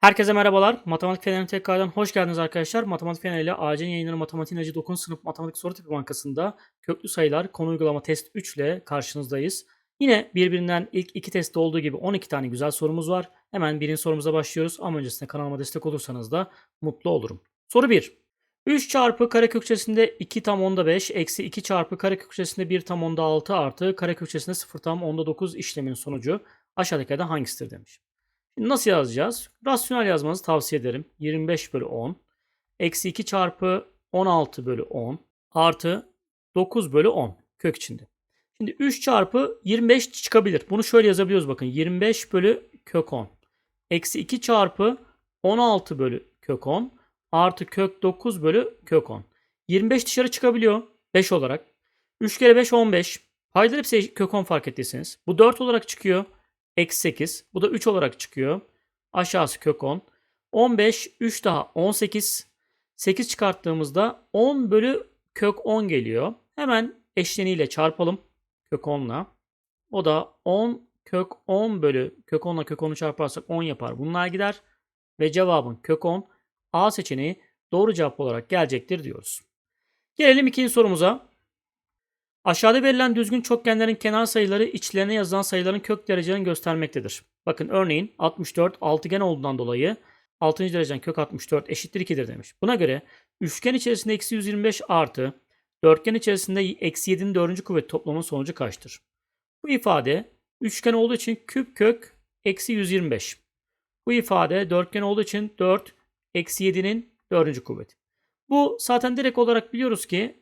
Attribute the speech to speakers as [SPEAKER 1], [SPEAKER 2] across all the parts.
[SPEAKER 1] Herkese merhabalar. Matematik Feneri'ne tekrardan hoş geldiniz arkadaşlar. Matematik Feneri ile acil yayınları Matematiğin Acı 9. sınıf matematik soru tipi bankasında köklü sayılar konu uygulama test 3 ile karşınızdayız. Yine birbirinden ilk iki testte olduğu gibi 12 tane güzel sorumuz var. Hemen birinci sorumuza başlıyoruz ama öncesinde kanalıma destek olursanız da mutlu olurum. Soru 1. 3 çarpı karekök içerisinde 2 tam onda 5 eksi 2 çarpı karekök içerisinde 1 tam onda 6 artı karekök içerisinde 0 tam onda 9 işlemin sonucu aşağıdakilerden hangisidir demiş. Nasıl yazacağız? Rasyonel yazmanızı tavsiye ederim. 25 bölü 10. Eksi 2 çarpı 16 bölü 10. Artı 9 bölü 10 kök içinde. Şimdi 3 çarpı 25 çıkabilir. Bunu şöyle yazabiliyoruz bakın. 25 bölü kök 10. Eksi 2 çarpı 16 bölü kök 10. Artı kök 9 bölü kök 10. 25 dışarı çıkabiliyor 5 olarak. 3 kere 5 15. Paydalar hepsi kök 10 fark ettiyseniz. Bu 4 olarak çıkıyor. Eksi 8. Bu da 3 olarak çıkıyor. Aşağısı kök 10. 15, 3 daha 18. 8 çıkarttığımızda 10 bölü kök 10 geliyor. Hemen eşleniyle çarpalım. Kök 10'la. O da 10 kök 10 bölü kök 10'la kök 10'u çarparsak 10 yapar. Bunlar gider. Ve cevabın kök 10 A seçeneği doğru cevap olarak gelecektir diyoruz. Gelelim ikinci sorumuza. Aşağıda verilen düzgün çokgenlerin kenar sayıları içlerine yazılan sayıların kök derecelerini göstermektedir. Bakın örneğin 64 altıgen olduğundan dolayı 6. dereceden kök 64 eşittir 2'dir demiş. Buna göre üçgen içerisinde eksi 125 artı dörtgen içerisinde eksi 7'nin 4. kuvveti toplamının sonucu kaçtır? Bu ifade üçgen olduğu için küp kök eksi 125. Bu ifade dörtgen olduğu için 4 eksi 7'nin 4. kuvveti. Bu zaten direkt olarak biliyoruz ki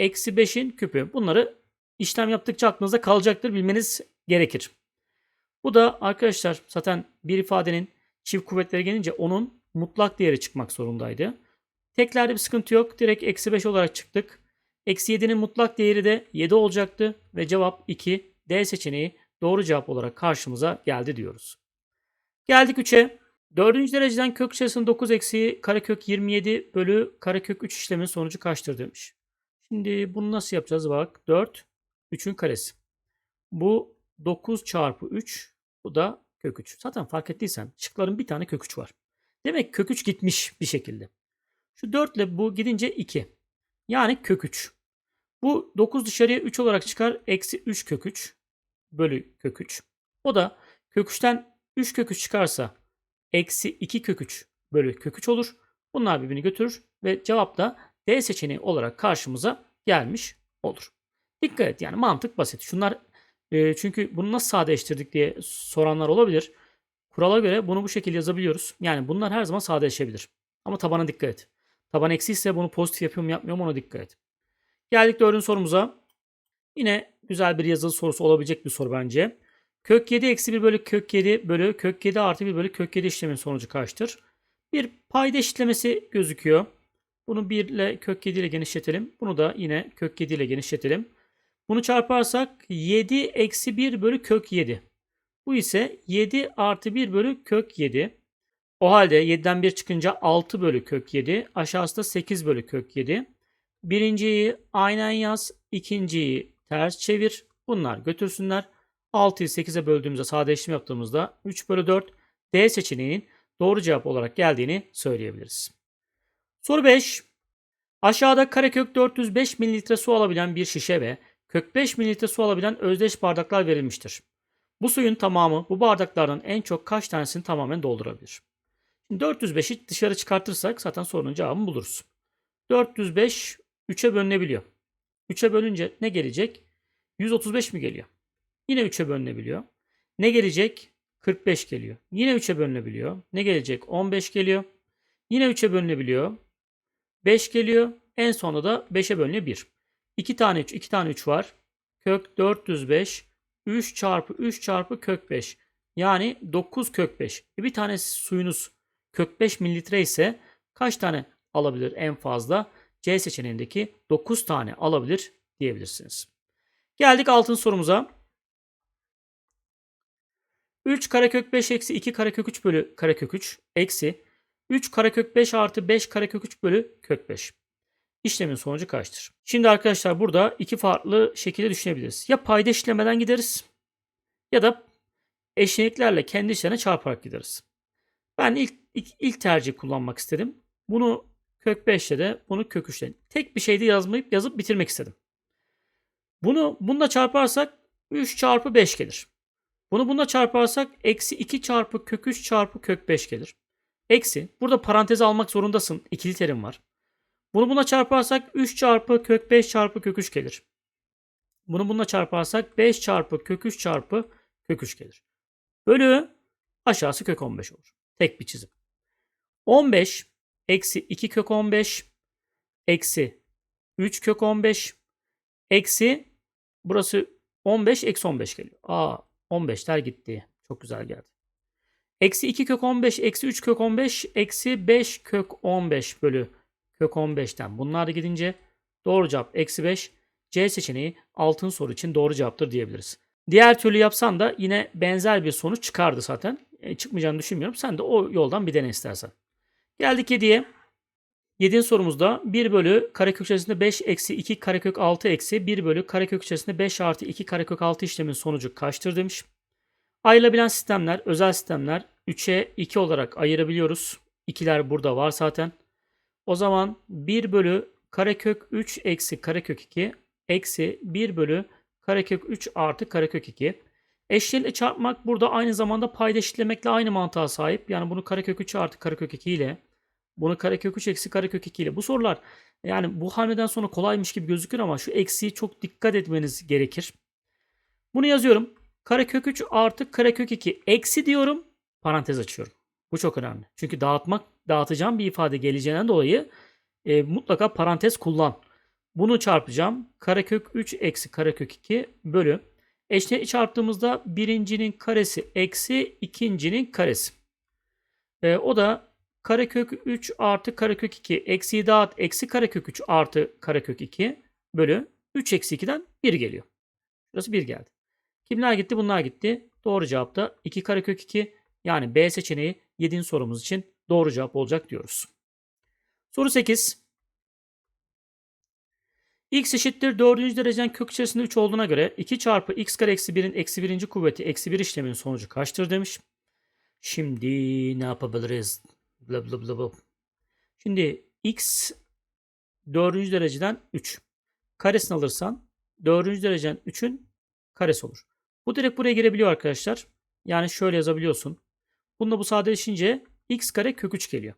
[SPEAKER 1] eksi 5'in küpü. Bunları işlem yaptıkça aklınızda kalacaktır. Bilmeniz gerekir. Bu da arkadaşlar zaten bir ifadenin çift kuvvetleri gelince onun mutlak değeri çıkmak zorundaydı. Teklerde bir sıkıntı yok. Direkt eksi 5 olarak çıktık. Eksi 7'nin mutlak değeri de 7 olacaktı. Ve cevap 2. D seçeneği doğru cevap olarak karşımıza geldi diyoruz. Geldik 3'e. Dördüncü dereceden kök içerisinde 9 eksi karekök 27 bölü karekök 3 işlemin sonucu kaçtır demiş. Şimdi bunu nasıl yapacağız? Bak 4 3'ün karesi. Bu 9 çarpı 3 bu da kök 3. Zaten fark ettiysen şıkların bir tane kök 3 var. Demek kök 3 gitmiş bir şekilde. Şu 4 ile bu gidince 2. Yani kök 3. Bu 9 dışarıya 3 olarak çıkar. Eksi 3 kök 3 bölü kök 3. O da kök 3'ten 3 kök 3 çıkarsa eksi 2 kök 3 bölü kök 3 olur. Bunlar birbirini götürür ve cevap da D seçeneği olarak karşımıza gelmiş olur. Dikkat et yani mantık basit. Şunlar e, çünkü bunu nasıl sadeleştirdik diye soranlar olabilir. Kurala göre bunu bu şekilde yazabiliyoruz. Yani bunlar her zaman sadeleşebilir. Ama tabana dikkat et. Taban eksi ise bunu pozitif yapıyor mu yapmıyor mu ona dikkat et. Geldik dördüncü sorumuza. Yine güzel bir yazılı sorusu olabilecek bir soru bence. Kök 7 eksi 1 bölü kök 7 bölü kök 7 artı 1 bölü kök 7 işlemin sonucu kaçtır? Bir payda eşitlemesi gözüküyor. Bunu 1 ile kök 7 ile genişletelim. Bunu da yine kök 7 ile genişletelim. Bunu çarparsak 7 eksi 1 bölü kök 7. Bu ise 7 artı 1 bölü kök 7. O halde 7'den 1 çıkınca 6 bölü kök 7. Aşağısı da 8 bölü kök 7. Birinciyi aynen yaz. ikinciyi ters çevir. Bunlar götürsünler. 6'yı 8'e böldüğümüzde sadeleştirme yaptığımızda 3 bölü 4 D seçeneğinin doğru cevap olarak geldiğini söyleyebiliriz. Soru 5. Aşağıda karekök 405 ml su alabilen bir şişe ve kök 5 ml su alabilen özdeş bardaklar verilmiştir. Bu suyun tamamı bu bardaklardan en çok kaç tanesini tamamen doldurabilir? Şimdi 405'i dışarı çıkartırsak zaten sorunun cevabını buluruz. 405 3'e bölünebiliyor. 3'e bölünce ne gelecek? 135 mi geliyor? Yine 3'e bölünebiliyor. Ne gelecek? 45 geliyor. Yine 3'e bölünebiliyor. Ne gelecek? 15 geliyor. Yine 3'e bölünebiliyor. 5 geliyor. En sonunda da 5'e bölünüyor 1. 2 tane 3, 2 tane 3 var. Kök 405. 3 çarpı 3 çarpı kök 5. Yani 9 kök 5. E bir tane suyunuz kök 5 mililitre ise kaç tane alabilir en fazla? C seçeneğindeki 9 tane alabilir diyebilirsiniz. Geldik altın sorumuza. 3 karekök 5 eksi 2 karekök 3 bölü karekök 3 eksi 3 karekök 5 artı 5 karekök 3 bölü kök 5. İşlemin sonucu kaçtır? Şimdi arkadaşlar burada iki farklı şekilde düşünebiliriz. Ya payda işlemeden gideriz ya da eşleniklerle kendi işlerine çarparak gideriz. Ben ilk, ilk, ilk tercih kullanmak istedim. Bunu kök 5'te de bunu kök 3'te. Tek bir şeyde yazmayıp yazıp bitirmek istedim. Bunu bununla çarparsak 3 çarpı 5 gelir. Bunu bununla çarparsak eksi 2 çarpı kök 3 çarpı kök 5 gelir. Eksi. Burada parantez almak zorundasın. İkili terim var. Bunu buna çarparsak 3 çarpı kök 5 çarpı kök 3 gelir. Bunu bununla çarparsak 5 çarpı kök 3 çarpı kök 3 gelir. Bölü aşağısı kök 15 olur. Tek bir çizim. 15 eksi 2 kök 15 eksi 3 kök 15 eksi burası 15 eksi 15 geliyor. Aa 15'ler gitti. Çok güzel geldi. Eksi 2 kök 15 eksi 3 kök 15 eksi 5 kök 15 bölü kök 15'ten. Bunlar da gidince doğru cevap eksi 5. C seçeneği altın soru için doğru cevaptır diyebiliriz. Diğer türlü yapsan da yine benzer bir sonuç çıkardı zaten. E, çıkmayacağını düşünmüyorum. Sen de o yoldan bir dene istersen. Geldik 7'ye. 7. sorumuzda 1 bölü karekök içerisinde 5 eksi 2 karekök 6 eksi 1 bölü karekök içerisinde 5 artı 2 karekök 6 işlemin sonucu kaçtır demiş. Ayrılabilen sistemler, özel sistemler 3'e 2 olarak ayırabiliyoruz. İkiler burada var zaten. O zaman 1 bölü karekök 3 eksi karekök 2 eksi 1 bölü karekök 3 artı karekök 2. Eşleniyle çarpmak burada aynı zamanda payda eşitlemekle aynı mantığa sahip. Yani bunu karekök 3 artı karekök 2 ile bunu karekök 3 eksi karekök 2 ile. Bu sorular yani bu hamleden sonra kolaymış gibi gözükür ama şu eksiği çok dikkat etmeniz gerekir. Bunu yazıyorum. Karekök 3 artı karekök 2 eksi diyorum. Parantez açıyorum. Bu çok önemli. Çünkü dağıtmak, dağıtacağım bir ifade geleceğinden dolayı e, mutlaka parantez kullan. Bunu çarpacağım. Karekök 3 eksi karekök 2 bölü. Eşne çarptığımızda birincinin karesi eksi ikincinin karesi. E, o da karekök 3 artı karekök 2 eksi dağıt eksi karekök 3 artı karekök 2 bölü 3 eksi 2'den 1 geliyor. Burası 1 geldi. Kimler gitti? Bunlar gitti. Doğru cevap da 2 karekök 2 yani B seçeneği 7. sorumuz için doğru cevap olacak diyoruz. Soru 8. x eşittir 4. dereceden kök içerisinde 3 olduğuna göre 2 çarpı x kare eksi 1'in eksi 1. kuvveti eksi 1 işleminin sonucu kaçtır demiş. Şimdi ne yapabiliriz? Bla bla bla bla. Şimdi x 4. dereceden 3. Karesini alırsan 4. dereceden 3'ün karesi olur. Bu direkt buraya girebiliyor arkadaşlar. Yani şöyle yazabiliyorsun. Bununla bu sadeleşince x kare kök 3 geliyor.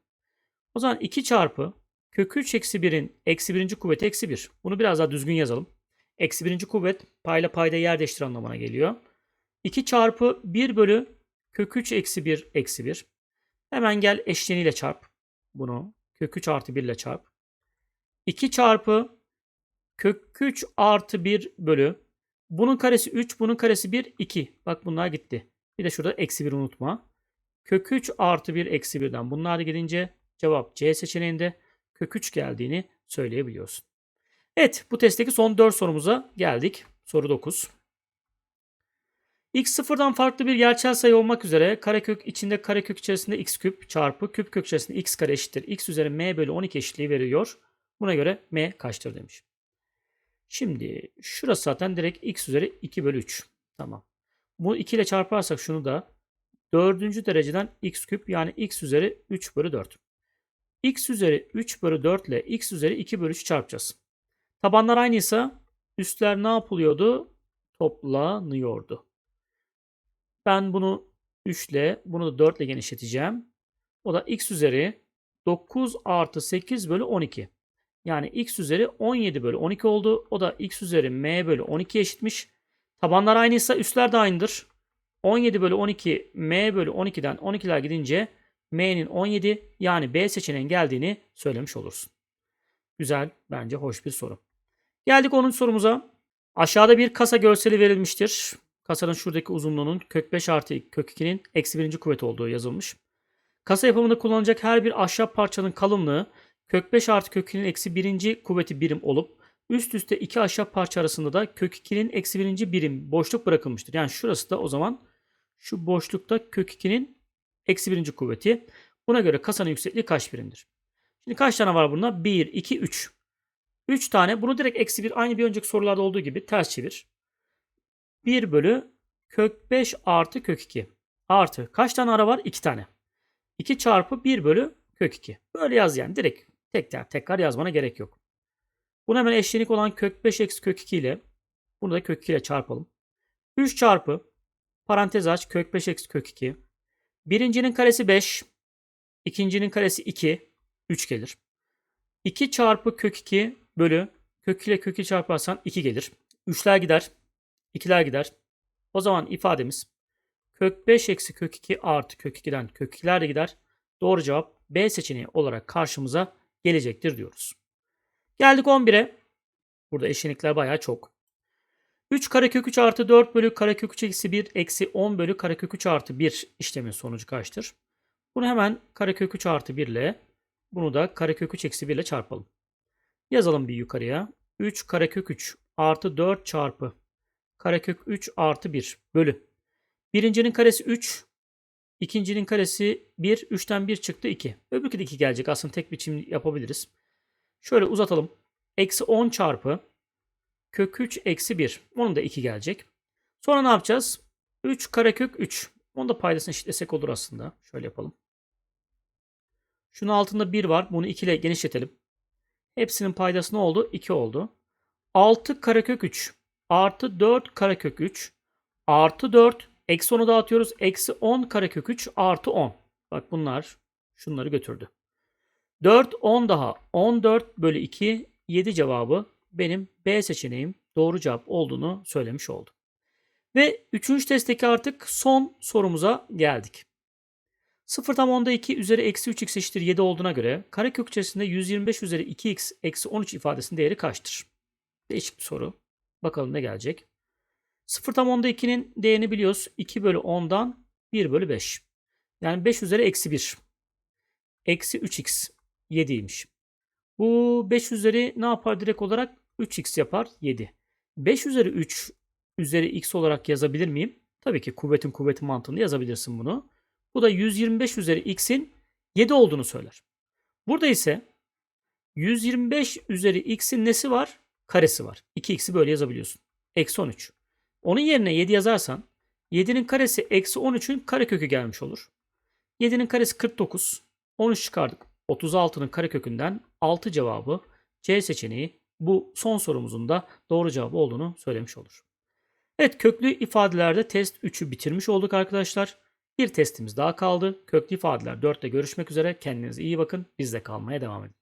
[SPEAKER 1] O zaman 2 çarpı kök 3 eksi 1'in eksi 1. kuvveti eksi 1. Bunu biraz daha düzgün yazalım. Eksi 1. kuvvet payla payda yer değiştir anlamına geliyor. 2 çarpı 1 bölü kök 3 eksi 1 eksi 1. Hemen gel eşleniyle çarp. Bunu kök 3 artı 1 ile çarp. 2 çarpı kök 3 artı 1 bölü. Bunun karesi 3, bunun karesi 1, 2. Bak bunlar gitti. Bir de şurada eksi 1 unutma. Kök 3 artı 1 eksi 1'den bunlar gidince cevap C seçeneğinde kök 3 geldiğini söyleyebiliyorsun. Evet bu testteki son 4 sorumuza geldik. Soru 9. x sıfırdan farklı bir gerçel sayı olmak üzere karekök içinde karekök içerisinde x küp çarpı küp kök içerisinde x kare eşittir. x üzeri m bölü 12 eşitliği veriyor. Buna göre m kaçtır demiş. Şimdi şurası zaten direkt x üzeri 2 bölü 3. Tamam. Bu 2 ile çarparsak şunu da dördüncü dereceden x küp yani x üzeri 3 bölü 4. x üzeri 3 bölü 4 ile x üzeri 2 bölü 3 çarpacağız. Tabanlar aynıysa üstler ne yapılıyordu? Toplanıyordu. Ben bunu 3 ile bunu da 4 ile genişleteceğim. O da x üzeri 9 artı 8 bölü 12. Yani x üzeri 17 bölü 12 oldu. O da x üzeri m bölü 12 eşitmiş. Tabanlar aynıysa üstler de aynıdır. 17 bölü 12 m bölü 12'den 12'ler gidince m'nin 17 yani B seçeneğinin geldiğini söylemiş olursun. Güzel bence hoş bir soru. Geldik 10. sorumuza. Aşağıda bir kasa görseli verilmiştir. Kasanın şuradaki uzunluğunun kök 5 artı kök 2'nin eksi 1. kuvvet olduğu yazılmış. Kasa yapımında kullanılacak her bir ahşap parçanın kalınlığı kök 5 artı kök 2'nin eksi 1. kuvveti birim olup üst üste iki ahşap parça arasında da kök 2'nin eksi 1. birim boşluk bırakılmıştır. Yani şurası da o zaman şu boşlukta kök 2'nin eksi 1. kuvveti. Buna göre kasanın yüksekliği kaç birimdir? Şimdi kaç tane var bunda? 1, 2, 3. 3 tane. Bunu direkt eksi 1 aynı bir önceki sorularda olduğu gibi ters çevir. 1 bölü kök 5 artı kök 2. Artı kaç tane ara var? 2 tane. 2 çarpı 1 bölü kök 2. Böyle yaz yani direkt tekrar tekrar yazmana gerek yok. Bunu hemen eşlenik olan kök 5 eksi kök 2 ile bunu da kök 2 ile çarpalım. 3 çarpı parantez aç kök 5 eksi kök 2. Birincinin karesi 5. ikincinin karesi 2. 3 gelir. 2 çarpı kök 2 bölü kök 2 ile kök 2 çarparsan 2 gelir. 3'ler gider. 2'ler gider. O zaman ifademiz kök 5 eksi kök 2 artı kök 2'den kök 2'ler de gider. Doğru cevap B seçeneği olarak karşımıza gelecektir diyoruz. Geldik 11'e. Burada eşlenikler bayağı çok. 3 karekök 3 artı 4 bölü karekök 3 eksi 1 eksi 10 bölü karekök 3 artı 1 işlemin sonucu kaçtır? Bunu hemen karekök 3 artı 1 ile bunu da karekök 3 eksi 1 ile çarpalım. Yazalım bir yukarıya. 3 karekök 3 artı 4 çarpı karekök 3 artı 1 bölü. Birincinin karesi 3. ikincinin karesi 1. 3'ten 1 çıktı 2. Öbürkü de 2 gelecek. Aslında tek biçim yapabiliriz. Şöyle uzatalım. Eksi 10 çarpı kök 3 eksi 1. Onun da 2 gelecek. Sonra ne yapacağız? 3 karekök 3. Onu da paydasını eşitlesek olur aslında. Şöyle yapalım. Şunun altında 1 var. Bunu 2 ile genişletelim. Hepsinin paydası ne oldu? 2 oldu. 6 karekök 3 artı 4 karekök 3 artı 4 eksi 10'u dağıtıyoruz. Eksi 10 karekök 3 artı 10. Bak bunlar şunları götürdü. 4 10 daha 14 bölü 2 7 cevabı benim B seçeneğim doğru cevap olduğunu söylemiş oldu. Ve 3. testteki artık son sorumuza geldik. 0 tam onda 2 üzeri eksi 3x eşittir 7 olduğuna göre karekök içerisinde 125 üzeri 2x eksi 13 ifadesinin değeri kaçtır? Değişik bir soru. Bakalım ne gelecek. 0 tam onda 2'nin değerini biliyoruz. 2 bölü 10'dan 1 bölü 5. Yani 5 üzeri eksi 1. Eksi 3x 7'ymiş. Bu 5 üzeri ne yapar direkt olarak? 3x yapar 7. 5 üzeri 3 üzeri x olarak yazabilir miyim? Tabii ki kuvvetin kuvveti mantığında yazabilirsin bunu. Bu da 125 üzeri x'in 7 olduğunu söyler. Burada ise 125 üzeri x'in nesi var? Karesi var. 2x'i böyle yazabiliyorsun. Eksi 13. Onun yerine 7 yazarsan 7'nin karesi eksi 13'ün karekökü gelmiş olur. 7'nin karesi 49. 13 çıkardık. 36'nın karekökünden 6 cevabı C seçeneği bu son sorumuzun da doğru cevabı olduğunu söylemiş olur. Evet köklü ifadelerde test 3'ü bitirmiş olduk arkadaşlar. Bir testimiz daha kaldı. Köklü ifadeler 4'te görüşmek üzere. Kendinize iyi bakın. Bizde kalmaya devam edin.